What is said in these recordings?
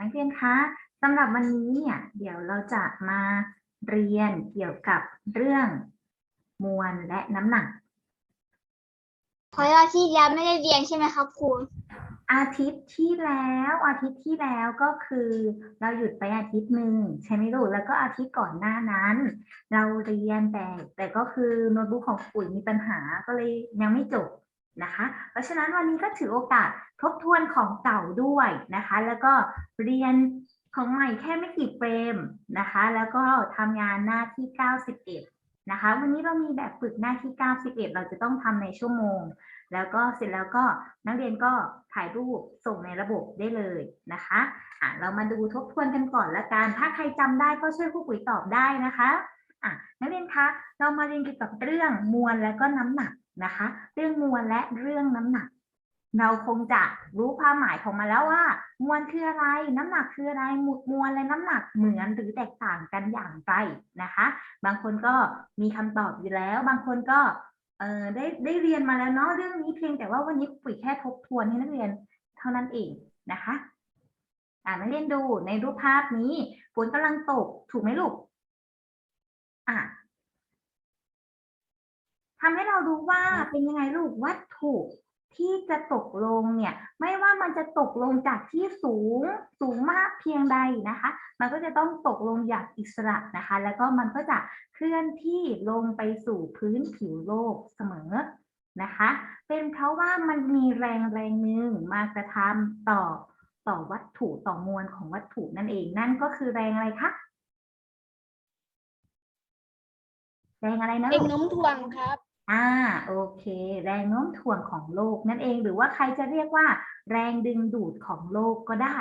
นักเรียนคะสำหรับวันนี้เนี่ยเดี๋ยวเราจะมาเรียนเกี่ยวกับเรื่องมวลและน้ำหนักเพราะว่าที่แล้วไม่ได้เรียนใช่ไหมครับครูอาทิตย์ที่แล้วอาทิตย์ที่แล้วก็คือ เราหยุดไปอาทิตย์หนึ่งใช่ไหมลูกแล้วก็อาทิตย์ก่อนหน้านั้น เราเรียนแต่แต่ก็คือโน้ตบุ๊กของปุ๋ยมีปัญหาก็เลยยังไม่จบ นะคะ เพราะฉะนั้นวันนี้ก็ถือโอกาสทบทวนของเก่าด้วยนะคะ แล้วก็เรียนของใหม่แค่ไม่กี่เฟรมนะคะ แล้วก็ทำงานหน้าที่ 91 นะคะ วันนี้เรามีแบบฝึกหน้าที่ 91 เราจะต้องทำในชั่วโมง แล้วก็เสร็จแล้วก็นักเรียนก็ถ่ายรูปส่งในระบบได้เลยนะคะอะเรามาดูทบทวนกันก่อนละกัน ถ้าใครจำได้ก็ช่วยผู้ปุ๋ยตอบได้นะคะอะนักเรียนคะ เรามาเรียนเกี่ยวกับเรื่องมวลและก็น้ำหนัก นะคะ เรื่องมวลและเรื่องน้ำหนัก เราคงจะรู้ความหมายของมันแล้วว่า มวลคืออะไร น้ำหนักคืออะไรมวลและน้ำหนักเหมือนหรือแตกต่างกันอย่างไรนะคะ บางคนก็มีคำตอบอยู่แล้ว บางคนก็เออได้ได้เรียนมาแล้วเนาะเรื่องนี้เพียงแต่ว่าวันนี้ปุ๋ยแค่ทบทวนให้นักเรียนเท่านั้นเองนะคะอ่านักเรียนดูในรูปภาพนี้ฝนกำลังตกถูกไหมลูกอะ ทำให้เรารู้ว่าเป็นยังไงลูกวัตถุที่จะตกลงเนี่ย ไม่ว่ามันจะตกลงจากที่สูงสูงมากเพียงใดนะคะ มันก็จะต้องตกลงอย่างอิสระนะคะ แล้วก็มันก็จะเคลื่อนที่ลงไปสู่พื้นผิวโลกเสมอนะคะ เป็นเพราะว่ามันมีแรงแรงหนึ่งมากระทำต่อต่อวัตถุต่อมวลของวัตถุนั่นเองนั่นก็คือแรงอะไรคะแรงอะไรนะเป็นลูกโน้มถ่วงครับ อ่าโอเค แรงโน้มถ่วงของโลกนั่นเองหรือว่าใครจะเรียกว่า แรงดึงดูดของโลกก็ได้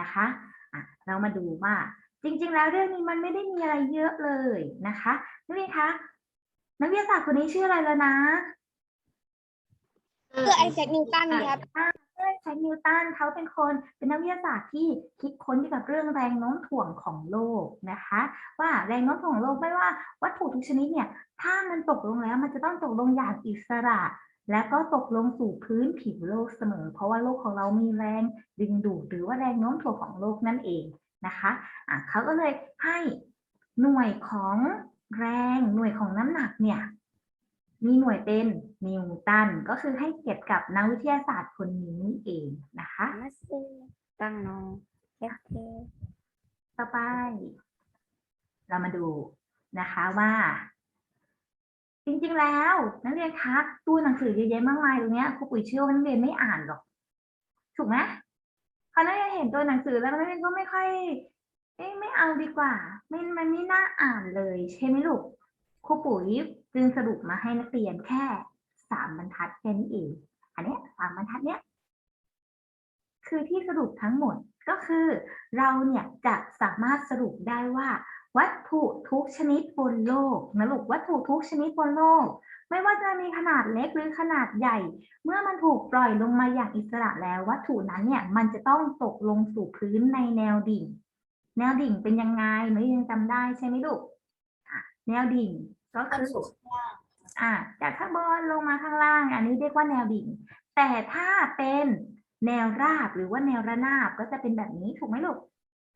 นะคะอะเรามาดูว่า จริง ๆ แล้วเรื่องนี้มันไม่ได้มีอะไรเยอะเลยนะคะนักเรียนคะนักวิทยาศาสตร์คนนี้ชื่ออะไรแล้วนะ คือไอแซคนิวตันครับอ่าเพื่อนใช้นิวตันเขาเป็นคนเป็นนักวิทยาศาสตร์ที่คิดค้นเกี่ยวกับเรื่องแรงโน้มถ่วงของโลกนะคะ ว่าแรงโน้มถ่วงของโลกไม่ว่าวัตถุทุกชนิดเนี่ย ถ้ามันตกลงแล้วมันจะต้องตกลงอย่างอิสระ และก็ตกลงสู่พื้นผิวโลกเสมอ เพราะว่าโลกของเรามีแรงดึงดูดหรือว่าแรงโน้มถ่วงของโลกนั่นเองนะคะอะเขาก็เลยให้หน่วยของแรงหน่วยของน้ำหนักเนี่ย มีหน่วยเป็น นิวตันก็คือให้เกียรติกับนักวิทยาศาสตร์คนนี้เองนะคะมาซื้อตั้งนองเอฟเคต่อไป เรามาดูนะคะว่า จริงๆแล้วนักเรียนคะตัวหนังสือเยอะแยะมากมายตรงเนี้ยครูปุ๋ยเชื่อว่านักเรียนไม่อ่านหรอก ถูกไหมพอนักเรียนเห็นตัวหนังสือแล้วนักเรียนก็ไม่ค่อยเอ๊ะไม่เอาดีกว่าไม่มันไม่น่าอ่านเลย ใช่ไหมลูกครูปุ๋ยจึงสรุปมาให้นักเรียนแค่ สามบรรทัดแค่นี้เองอันนี้สามบรรทัดเนี้ยคือที่สรุปทั้งหมดก็คือ เราเนี่ยจะสามารถสรุปได้ว่า วัตถุทุกชนิดบนโลกนะลูกวัตถุทุกชนิดบนโลก ไม่ว่าจะมีขนาดเล็กหรือขนาดใหญ่ เมื่อมันถูกปล่อยลงมาอย่างอิสระแล้ว วัตถุนั้นเนี่ยมันจะต้องตกลงสู่พื้นในแนวดิ่ง แนวดิ่งเป็นยังไงหนูยังจำได้ใช่ไหมลูกแนวดิ่งก็คือ อะจากข้างบนลงมาข้างล่าง อันนี้เรียกว่าแนวดิ่ง แต่ถ้าเป็นแนวราบหรือว่าแนวระนาบก็จะเป็นแบบนี้ถูกไหมลูก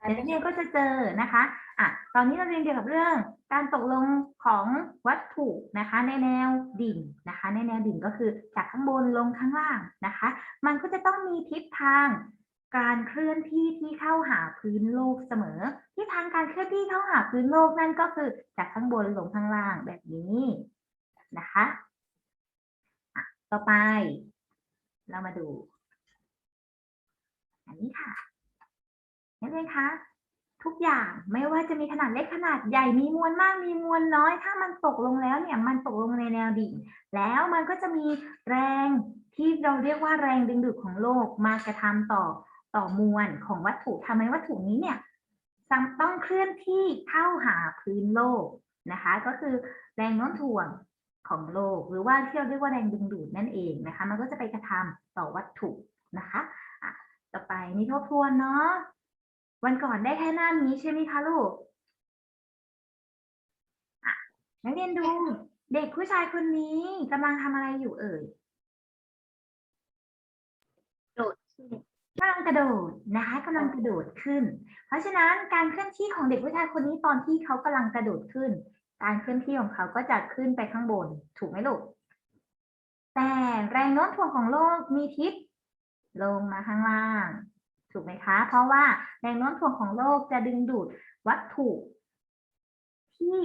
เดี๋ยวนักเรียนก็จะเจอนะคะอะตอนนี้เราเรียนเกี่ยวกับเรื่อง การตกลงของวัตถุนะคะ ในแนวดิ่งนะคะ ในแนวดิ่งก็คือจากข้างบนลงข้างล่างนะคะ มันก็จะต้องมีทิศทางการเคลื่อนที่ที่เข้าหาพื้นโลกเสมอ ที่ทางการเคลื่อนที่เข้าหาพื้นโลกนั่นก็คือจากข้างบนลงข้างล่างแบบนี้ นะคะต่อไป เรามาดู อันนี้ค่ะนักเรียนคะทุกอย่างไม่ว่าจะมีขนาดเล็กขนาดใหญ่มีมวลมากมีมวลน้อย ถ้ามันตกลงแล้วเนี่ยมันตกลงในแนวดิ่งแล้วมันก็จะมีแรงที่เราเรียกว่าแรงดึงดูดของโลกมากระทำต่อต่อมวลของวัตถุทำให้วัตถุนี้เนี่ยต้องเคลื่อนที่เข้าหาพื้นโลกนะคะ ก็คือแรงโน้มถ่วง ของโลก หรือว่าที่เราเรียกว่าแรงดึงดูดนั่นเองนะคะ มันก็จะไปกระทำต่อวัตถุนะคะอะต่อไปนี่ทบทวนเนาะวันก่อนได้แค่หน้านี้ใช่ไหมคะลูกนักเรียนดูเด็กผู้ชายคนนี้กำลังทำอะไรอยู่เอ่ยโดดกำลังกระโดดนะคะกำลังกระโดดขึ้น เพราะฉะนั้นการเคลื่อนที่ของเด็กผู้ชายคนนี้ตอนที่เขากำลังกระโดดขึ้น การเคลื่อนที่ของเขาก็จะขึ้นไปข้างบน ถูกไหมลูก แต่แรงโน้มถ่วงของโลกมีทิศลงมาข้างล่าง ถูกไหมคะ เพราะว่าแรงโน้มถ่วงของโลกจะดึงดูดวัตถุที่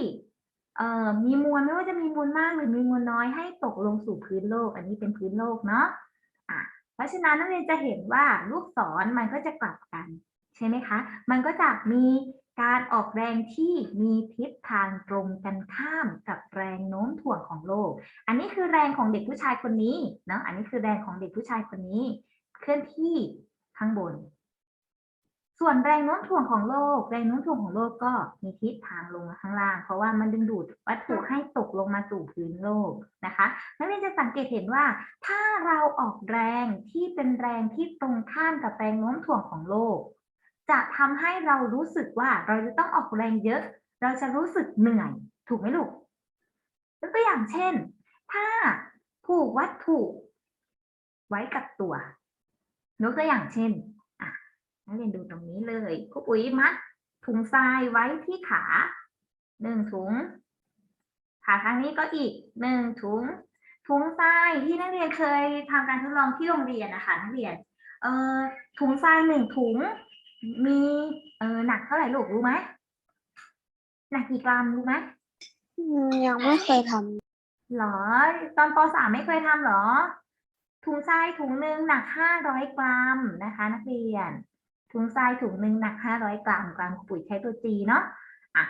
เอ่อมีมวลไม่ว่าจะมีมวลมากหรือมีมวลน้อยให้ตกลงสู่พื้นโลก อันนี้เป็นพื้นโลกเนาะอะเพราะฉะนั้นนักเรียนจะเห็นว่าลูกศรมันก็จะกลับกัน ใช่ไหมคะ มันก็จะมี การออกแรงที่มีทิศทางตรงกันข้ามกับแรงโน้มถ่วงของโลก อันนี้คือแรงของเด็กผู้ชายคนนี้เนาะ อันนี้คือแรงของเด็กผู้ชายคนนี้ เคลื่อนที่ข้างบน ส่วนแรงโน้มถ่วงของโลก แรงโน้มถ่วงของโลกก็มีทิศทางลงมาข้างล่าง เพราะว่ามันดึงดูดวัตถุให้ตกลงมาสู่พื้นโลกนะคะนักเรียนจะสังเกตเห็นว่า ถ้าเราออกแรงที่เป็นแรงที่ตรงข้ามกับแรงโน้มถ่วงของโลก จะทำให้เรารู้สึกว่าเราจะต้องออกแรงเยอะ เราจะรู้สึกเหนื่อย ถูกไหมลูกยกตัวอย่างเช่น ถ้าผูกวัตถุ ไว้กับตัวยกตัวอย่างเช่นอะนักเรียนดูตรงนี้เลยครูปุ๋ยมัดถุงทรายไว้ที่ขาหนึ่งถุงขาข้างนี้ก็อีกหนึ่งถุงถุงทรายที่นักเรียนเคยทำการทดลองที่โรงเรียนนะคะนักเรียนเอ่อถุงทรายหนึ่งถุง มีเออหนักเท่าไหร่ลูกรู้ไหมหนักกี่กรัมรู้ไหมอืมยังไม่เคยทหรอ ตอนปสามไม่เคยทำหรอ ถุงทรายถุงหนึ่งหนักห้าร้อยกรัมนะคะ นักเรียน ถุงทรายถุงหนึ่งหนักห้าร้อยกรัมกรัมปุ๋ยใช้ตัวจีเนาะอะ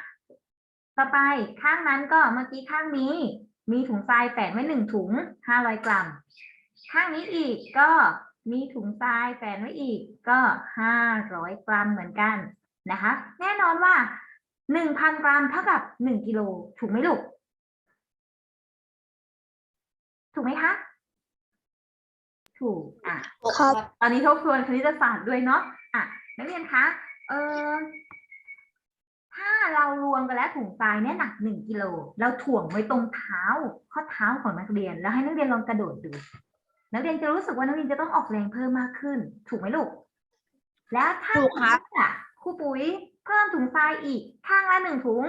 ต่อไปข้างนั้นก็เมื่อกี้ข้างนี้ มีถุงทรายแปะไว้หนึ่งถุงห้าร้อยกรัม ข้างนี้อีกก็ มีถุงทรายแฝนไว้อีกก็ห้าร้อยกรัมเหมือนกันนะคะ แน่นอนว่าหนึ่งพันกรัมเท่ากับหนึ่งกิโลถูกไหมลูก ถูกไหมคะ ถูกอะำครับตอนนี้ทบทวนคณิตศาสตร์ด้วยเนาะอะนักเรียนคะเออถ้าเรารวมกันแล้วถุงทรายเนี่ยหนักหนึ่งกิโลเราถ่วงไว้ตรงเท้าข้อเท้าของนักเรียน แล้วให้นักเรียนลองกระโดดดู นักเรียนจะรู้สึกว่านักเรียนจะต้องออกแรงเพิ่มมากขึ้น ถูกไหมลูก แล้วถ้าถูกครับอะครูปุ๋ยเพิ่มถุงทรายอีกข้างละหนึ่งถุง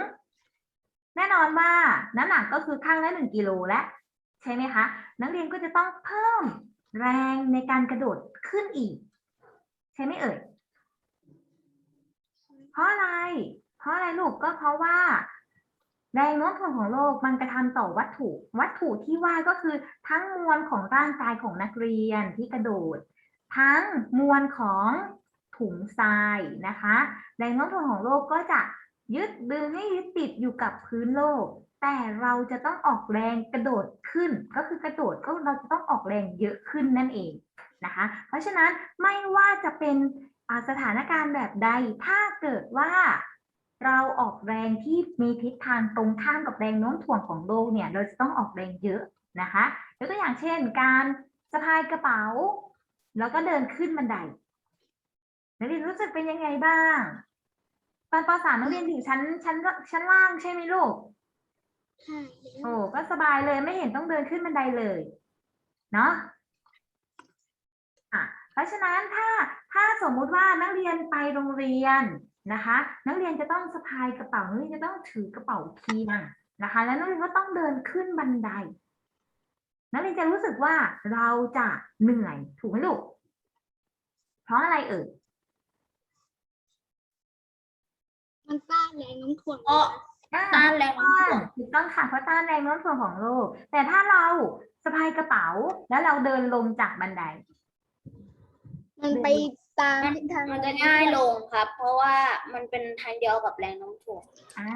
แน่นอนว่าน้ำหนักก็คือข้างละหนึ่งกิโลแล้วใช่ไหมคะ นักเรียนก็จะต้องเพิ่มแรงในการกระโดดขึ้นอีก ใช่ไหมเอ่ยเพราะอะไร เพราะอะไรลูกก็เพราะว่า แรงโน้มถ่วงของโลกมันกระทำต่อวัตถุ วัตถุที่ว่าก็คือทั้งมวลของร่างกายของนักเรียนที่กระโดด ทั้งมวลของถุงทรายนะคะแรงโน้มถ่วงของโลกก็จะยึดดึงให้ยึดติดอยู่กับพื้นโลก แต่เราจะต้องออกแรงกระโดดขึ้น ก็คือกระโดดก็เราจะต้องออกแรงเยอะขึ้นนั่นเองนะคะ เพราะฉะนั้นไม่ว่าจะเป็นสถานการณ์แบบใด ถ้าเกิดว่า เราออกแรงที่มีทิศทางตรงข้ามกับแรงโน้มถ่วงของโลกเนี่ย เราจะต้องออกแรงเยอะนะคะยกตัวอย่างเช่น การสะพายกระเป๋า แล้วก็เดินขึ้นบันไดนักเรียนรู้สึกเป็นยังไงบ้าง ตอนป .3 นักเรียนอยู่ชั้นชั้นชั้นล่างใช่ไหมลูกใช่โอ้ก็สบายเลยไม่เห็นต้องเดินขึ้นบันไดเลยเนาะอะเพราะฉะนั้นถ้าถ้าสมมุติว่านักเรียนไปโรงเรียน นะคะ นักเรียนจะต้องสะพายกระเป๋านักเรียนจะต้องถือกระเป๋าเคียงนะคะ แล้วนักเรียนก็ต้องเดินขึ้นบันได นักเรียนจะรู้สึกว่าเราจะเหนื่อยถูกไหมลูก เพราะอะไรเอ่ยมันต้านแรงโน้มถ่วงอ๋ออ่าต้านแรงโน้มถ่วงถูกต้องค่ะเพราะต้านแรงโน้มถ่วงของโลก แต่ถ้าเราสะพายกระเป๋าแล้วเราเดินลงจากบันได มันไป ตามทิศทางมันจะง่ายลงครับ เพราะว่ามันเป็นทางเดียวกับแรงโน้มถ่วงอ่า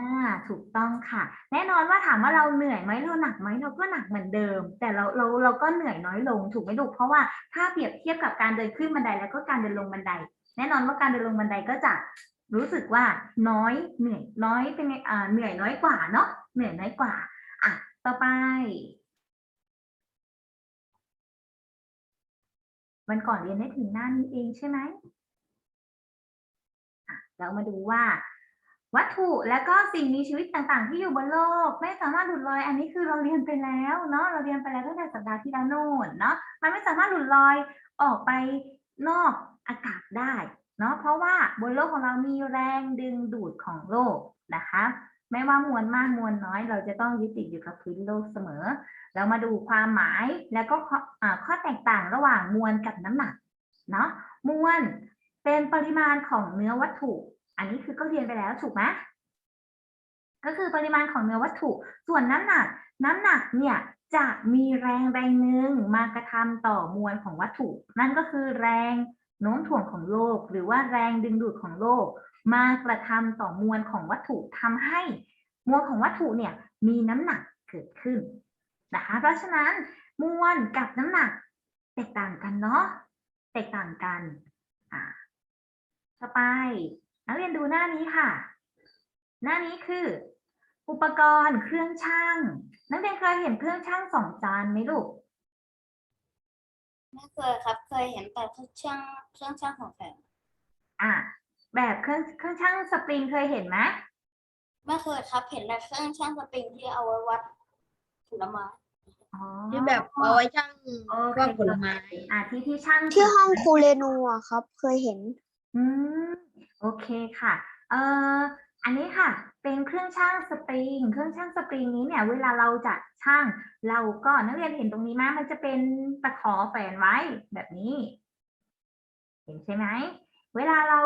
ถูกต้องค่ะ แน่นอนว่าถามว่าเราเหนื่อยไหมเราหนักไหมเราก็หนักเหมือนเดิม แต่เราเราเราก็เหนื่อยน้อยลงถูกไหมลูกเพราะว่าถ้าเปรียบเทียบกับการเดินขึ้นบันไดแล้วก็การเดินลงบันได แน่นอนว่าการเดินลงบันไดก็จะรู้สึกว่าน้อยเหนื่อยน้อยเป็นไงอ่าเหนื่อยน้อยกว่าเนาะเหนื่อยน้อยกว่าอะต่อไป วันก่อนเรียนได้ถึงหน้านี้เองใช่ไหมเรามาดูว่า วัตถุและก็สิ่งมีชีวิตต่างๆ ที่อยู่บนโลก ไม่สามารถหลุดลอย อันนี้คือเราเรียนไปแล้วเนาะเราเรียนไปแล้วตั้งแต่สัปดาห์ที่แล้วโน่นเนาะมันไม่สามารถหลุดลอยออกไปนอกอากาศได้เนาะเพราะว่าบนโลกของเรามีแรงดึงดูดของโลกนะคะ ไม่ว่ามวลมากมวลน้อย เราจะต้องยึดติดอยู่กับพื้นโลกเสมอ เรามาดูความหมายแล้วก็ข้อข้อแตกต่างระหว่างมวลกับน้ำหนักเนาะมวลเป็นปริมาณของเนื้อวัตถุ อันนี้คือก็เรียนไปแล้วถูกไหมก็คือปริมาณของเนื้อวัตถุ ส่วนน้ำหนัก น้ำหนักเนี่ยจะมีแรงแรงหนึ่งมากระทำต่อมวลของวัตถุ นั่นก็คือแรงโน้มถ่วงของโลก หรือว่าแรงดึงดูดของโลก มากระทำต่อมวลของวัตถุทำให้มวลของวัตถุเนี่ยมีน้ำหนักเกิดขึ้นนะคะเพราะฉะนั้นมวลกับน้ำหนักแตกต่างกันเนาะแตกต่างกันอ่าต่อไปนักเรียนดูหน้านี้ค่ะ หน้านี้คือ อุปกรณ์เครื่องช่างนักเรียนเคยเห็นเครื่องช่างสองจานไหมลูกไม่เคยครับ เคยเห็นแต่เครื่องช่างเครื่องช่างของแข็งอะ แบบเครื่องเครื่องช่างสปริงเคยเห็นไหมไม่เคยครับเห็นแต่เครื่องช่างสปริงที่เอาไว้วัดผลไม้อ๋อที่แบบเอาไว้ช่างโอเคว่าผลไม้อะที่ที่ช่างที่ห้องครูเรนูอะครับ เคยเห็น อืมโอเคค่ะเอ่ออันนี้ค่ะ เป็นเครื่องช่างสปริง เครื่องช่างสปริงนี้เนี่ย เวลาเราจะช่าง เราก็นักเรียนเห็นตรงนี้ไหมมันจะเป็นตะขอแฝนไว้แบบนี้ เห็นใช่ไหม เวลาเรา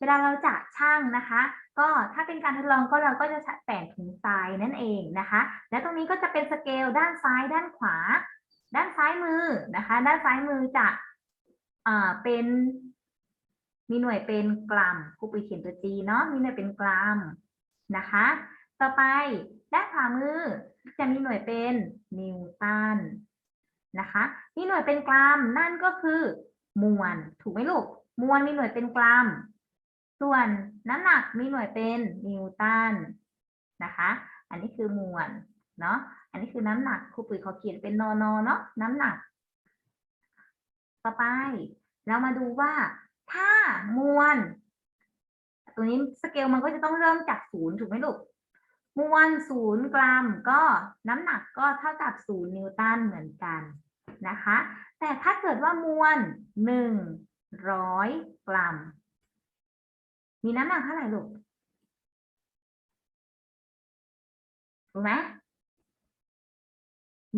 เวลาเราจะช่างนะคะ ก็ถ้าเป็นการทดลองก็เราก็จะแฝนถุงทรายนั่นเองนะคะ และตรงนี้ก็จะเป็นสเกลด้านซ้ายด้านขวา ด้านซ้ายมือนะคะ ด้านซ้ายมือจะอ่าเป็นมีหน่วยเป็นกรัมครูปุยเขียนตัวจีเนาะมีหน่วยเป็นกรัมนะคะ ต่อไปด้านขวามือจะมีหน่วยเป็นนิวตันนะคะ มีหน่วยเป็นกรัมนั่นก็คือมวลถูกไหมลูก มวลมีหน่วยเป็นกรัม ส่วนน้ำหนักมีหน่วยเป็นนิวตันนะคะ อันนี้คือมวลเนาะ อันนี้คือน้ำหนักครูปุ๋ยขอเขียนเป็นนอนอเนาะน้ำหนัก ต่อไป เรามาดูว่า ถ้ามวลตัวนี้สเกลมันก็จะต้องเริ่มจากศูนย์ถูกไหมลูกมวลศูนย์กรัมก็น้ำหนักก็เท่ากับศูนย์นิวตันเหมือนกันนะคะ แต่ถ้าเกิดว่ามวลหนึ่ง ร้อยกรัม มีน้ำหนักเท่าไหร่ลูกรู้ไหม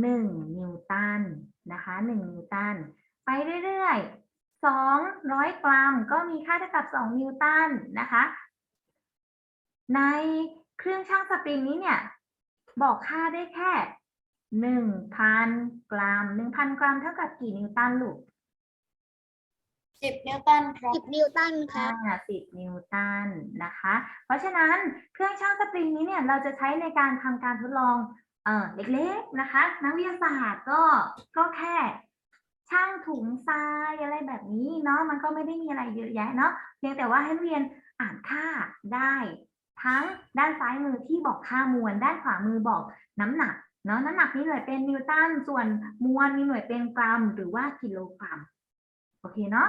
หนึ่งนิวตันนะคะหนึ่งนิวตัน ไปเรื่อยๆสองร้อยกรัมก็มีค่าเท่ากับสองนิวตันนะคะ ในเครื่องช่างสปริงนี้เนี่ย บอกค่าได้แค่หนึ่งพันกรัมหนึ่งพันกรัมเท่ากับกี่นิวตันลูก สิบนิวตันครับ สิบนิวตันครับอ่าสิบนิวตันนะคะ เพราะฉะนั้นเครื่องช่างสปริงนี้เนี่ยเราจะใช้ในการทำการทดลองเอ่อเล็กๆนะคะ นักวิทยาศาสตร์ก็ก็แค่ช่างถุงทรายอะไรแบบนี้เนาะมันก็ไม่ได้มีอะไรเยอะแยะเนาะเพียงแต่ว่าให้นักเรียนอ่านค่าได้ ทั้งด้านซ้ายมือที่บอกค่ามวล ด้านขวามือบอกน้ำหนักเนาะน้ำหนักมีหน่วยเป็นนิวตันส่วนมวลมีหน่วยเป็นกรัม หรือว่ากิโลกรัม โอเคเนาะ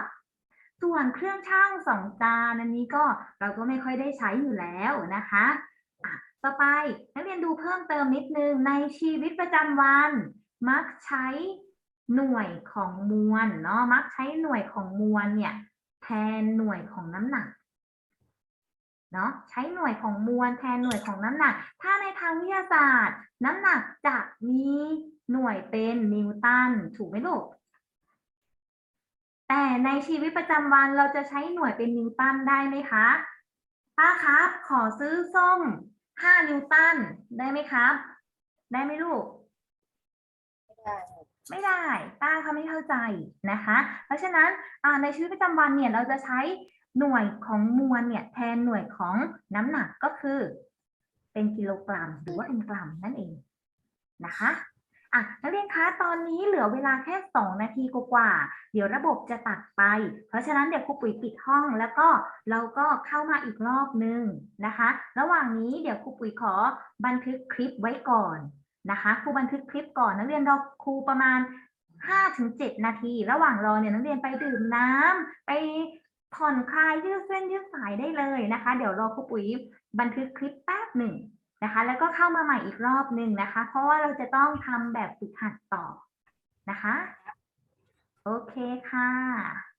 ส่วนเครื่องช่างสองจานอันนี้ก็เราก็ไม่ค่อยได้ใช้อยู่แล้วนะคะอะต่อไปนักเรียนดูเพิ่มเติมนิดนึงในชีวิตประจำวัน มักใช้หน่วยของมวลเนาะมักใช้หน่วยของมวลเนี่ยแทนหน่วยของน้ำหนักเนาะใช้หน่วยของมวลแทนหน่วยของน้ำหนัก ถ้าในทางวิทยาศาสตร์ น้ำหนักจะมีหน่วยเป็นนิวตันถูกไหมลูก แต่ในชีวิตประจำวันเราจะใช้หน่วยเป็นนิวตันได้ไหมคะป้าครับ ขอซื้อส้มห้านิวตันได้ไหมครับ ได้ไหมลูก ไม่ได้ ไม่ได้ ป้าเขาไม่เข้าใจนะคะ เพราะฉะนั้นในชีวิตประจำวันเนี่ยเราจะใช้หน่วยของมวลเนี่ยแทนหน่วยของน้ำหนักก็คือ เป็นกิโลกรัมหรือว่าเป็นกรัมนั่นเองนะคะ อะนักเรียนคะตอนนี้เหลือเวลาแค่สองนาทีกว่าๆเดี๋ยวระบบจะตัดไป เพราะฉะนั้นเดี๋ยวครูปุ๋ยปิดห้องแล้วก็เราก็เข้ามาอีกรอบนึงนะคะ ระหว่างนี้เดี๋ยวครูปุ๋ยขอบันทึกคลิปไว้ก่อนนะคะครูบันทึกคลิปก่อนนักเรียนรอครูประมาณ 5-7 นาที ระหว่างรอเนี่ยนักเรียนไปดื่มน้ำไปผ่อนคลายยืดเส้นยืดสายได้เลยนะคะ เดี๋ยวรอครูปุ๋ยบันทึกคลิปแป๊บหนึ่ง นะคะ แล้วก็เข้ามาใหม่อีกรอบหนึ่งนะคะ เพราะว่าเราจะต้องทำแบบฝึกหัดต่อนะคะ โอเคค่ะ